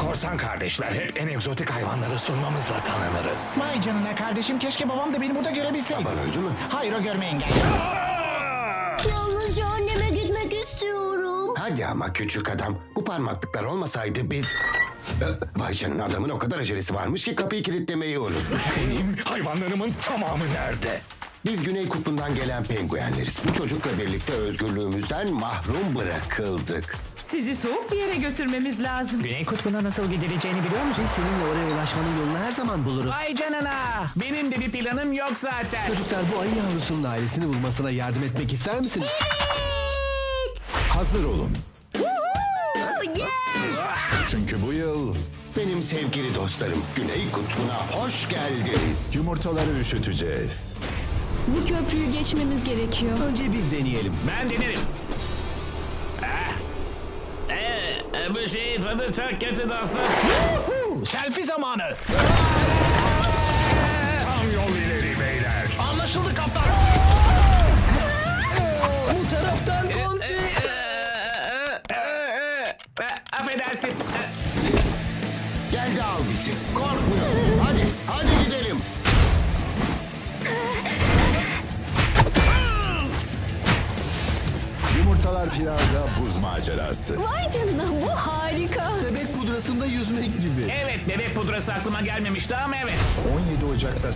gelmişler. Hep en egzotik hayvanları sunmamızla tanınırız. Vay canına kardeşim keşke babam da beni burada görebilseydi. Baban öldü mü? Hayır o görme engelli. Yalnızca anneme gitmek istiyorum. Hadi ama küçük adam. Bu parmaklıklar olmasaydı biz... Ee, Vay canına adamın o kadar acelesi varmış ki kapıyı kilitlemeyi unutmuş. Benim hayvanlarımın tamamı nerede? Biz Güney Kutbu'ndan gelen penguenleriz. Bu çocukla birlikte özgürlüğümüzden mahrum bırakıldık. Sizi soğuk bir yere götürmemiz lazım. Güney Kutbu'na nasıl gidileceğini biliyor musun? Seninle oraya ulaşmanın yolunu her zaman buluruz. Vay canına. Benim de bir planım yok zaten. Çocuklar bu ayı yavrusunun ailesini bulmasına yardım etmek ister misiniz? Hazır olun. Çünkü bu yıl Benim sevgili dostlarım Güney Kutbu'na hoş geldiniz. yumurtaları üşüteceğiz. Bu köprüyü geçmemiz gerekiyor. Önce biz deneyelim. Ben denerim. Bu şeyin tadı çok kötü dostum. Selfie zamanı. Tam yol ileri beyler. Anlaşıldı kaptan. Bu taraftan Conti. Affedersin. Gel de al bizi. Korkmuyorum. Hadi, Yumurtalar firarda buz macerası. Vay canına bu harika. Bebek pudrasında yüzmek gibi. Evet bebek pudrası aklıma gelmemişti ama evet. 17 Ocak'ta